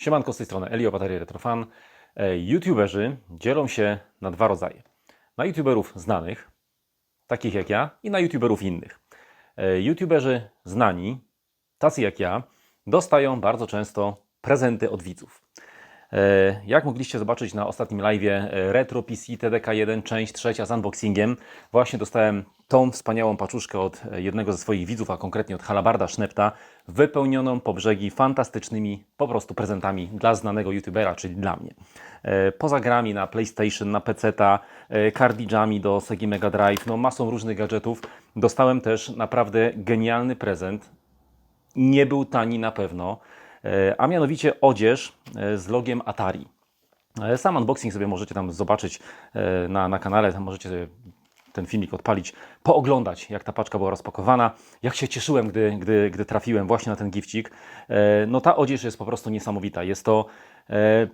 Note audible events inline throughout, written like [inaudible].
Siemanko z tej strony Elio Bateria Retrofan. E, YouTuberzy dzielą się na dwa rodzaje. Na YouTuberów znanych, takich jak ja, i na YouTuberów innych. E, YouTuberzy znani, tacy jak ja, dostają bardzo często prezenty od widzów. E, Jak mogliście zobaczyć na ostatnim live Retro PC TDK1, część trzecia z unboxingiem, właśnie dostałem tą wspaniałą paczuszkę od jednego ze swoich widzów, a konkretnie od Halabarda Sznepta, wypełnioną po brzegi fantastycznymi po prostu prezentami dla znanego youtubera, czyli dla mnie. E, Poza grami na PlayStation, na PC-ta, e, kartridżami do Sega Mega Drive, no masą różnych gadżetów, dostałem też naprawdę genialny prezent. Nie był tani na pewno, e, a mianowicie odzież e, z logiem Atari. E, Sam unboxing sobie możecie tam zobaczyć e, na, na kanale, tam możecie sobie ten filmik odpalić, pooglądać, jak ta paczka była rozpakowana, jak się cieszyłem, gdy, gdy, gdy trafiłem właśnie na ten gifcik. E, No ta odzież jest po prostu niesamowita. Jest to, e,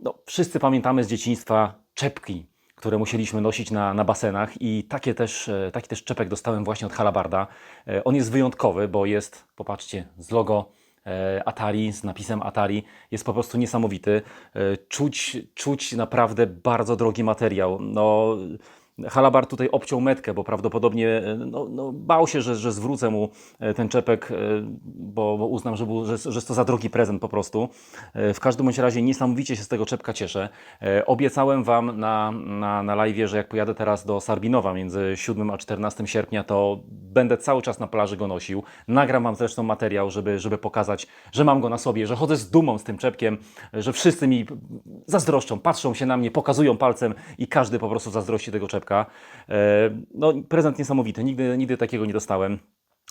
no, wszyscy pamiętamy z dzieciństwa czepki, które musieliśmy nosić na, na basenach i takie też, e, taki też czepek dostałem właśnie od Halabarda. E, On jest wyjątkowy, bo jest, popatrzcie, z logo e, Atari, z napisem Atari, jest po prostu niesamowity. E, Czuć, czuć naprawdę bardzo drogi materiał. No, Halabar tutaj obciął metkę, bo prawdopodobnie e, no, no, bał się, że, że zwrócę mu e, ten czepek, e, bo, bo uznam, że, był, że, że jest to za drogi prezent po prostu. W każdym bądź razie niesamowicie się z tego czepka cieszę. Obiecałem Wam na, na, na live, że jak pojadę teraz do Sarbinowa między 7 a 14 sierpnia, to będę cały czas na plaży go nosił. Nagram Wam zresztą materiał, żeby, żeby pokazać, że mam go na sobie, że chodzę z dumą z tym czepkiem, że wszyscy mi zazdroszczą, patrzą się na mnie, pokazują palcem i każdy po prostu zazdrości tego czepka. E, No, prezent niesamowity, nigdy, nigdy takiego nie dostałem.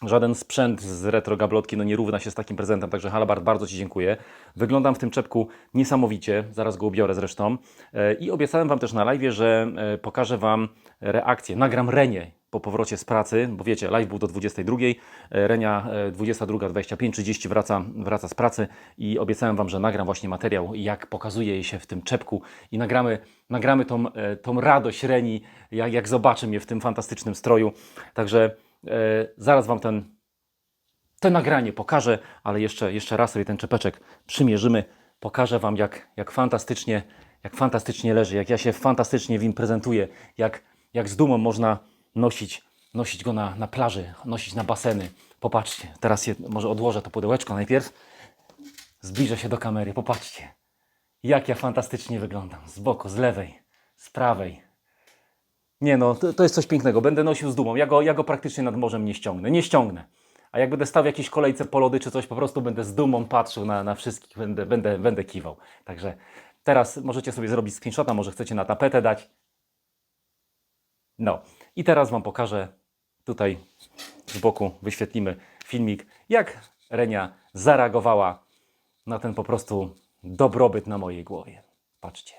Żaden sprzęt z retro gablotki no nie równa się z takim prezentem, także Halabart, bardzo Ci dziękuję. Wyglądam w tym czepku niesamowicie, zaraz go ubiorę zresztą. E, I obiecałem Wam też na live, że e, pokażę Wam reakcję. Nagram Renię po powrocie z pracy, bo wiecie, live był do 22, e, Renia e, 22, 25, 30 wraca, wraca z pracy i obiecałem Wam, że nagram właśnie materiał, jak pokazuje jej się w tym czepku i nagramy, nagramy tą, e, tą radość Reni, jak, jak zobaczy mnie w tym fantastycznym stroju. Także e, zaraz Wam ten, to nagranie pokażę, ale jeszcze, jeszcze raz sobie ten czepeczek przymierzymy. Pokażę Wam, jak, jak, fantastycznie, jak fantastycznie leży, jak ja się fantastycznie w nim prezentuję, jak, jak z dumą można nosić, nosić go na, na plaży, nosić na baseny. Popatrzcie, teraz je, może odłożę to pudełeczko najpierw. Zbliżę się do kamery, popatrzcie. Jak ja fantastycznie wyglądam. Z boku, z lewej, z prawej. Nie no, to, to jest coś pięknego. Będę nosił z dumą. Ja go, ja go praktycznie nad morzem nie ściągnę. Nie ściągnę. A jak będę stał w jakiejś kolejce po lody czy coś, po prostu będę z dumą patrzył na, na wszystkich, będę, będę, będę kiwał. Także teraz możecie sobie zrobić screenshota, może chcecie na tapetę dać. No i teraz Wam pokażę tutaj z boku, wyświetlimy filmik, jak Renia zareagowała na ten po prostu dobrobyt na mojej głowie. Patrzcie.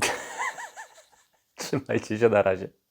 [laughs] Trzymajcie się na razie.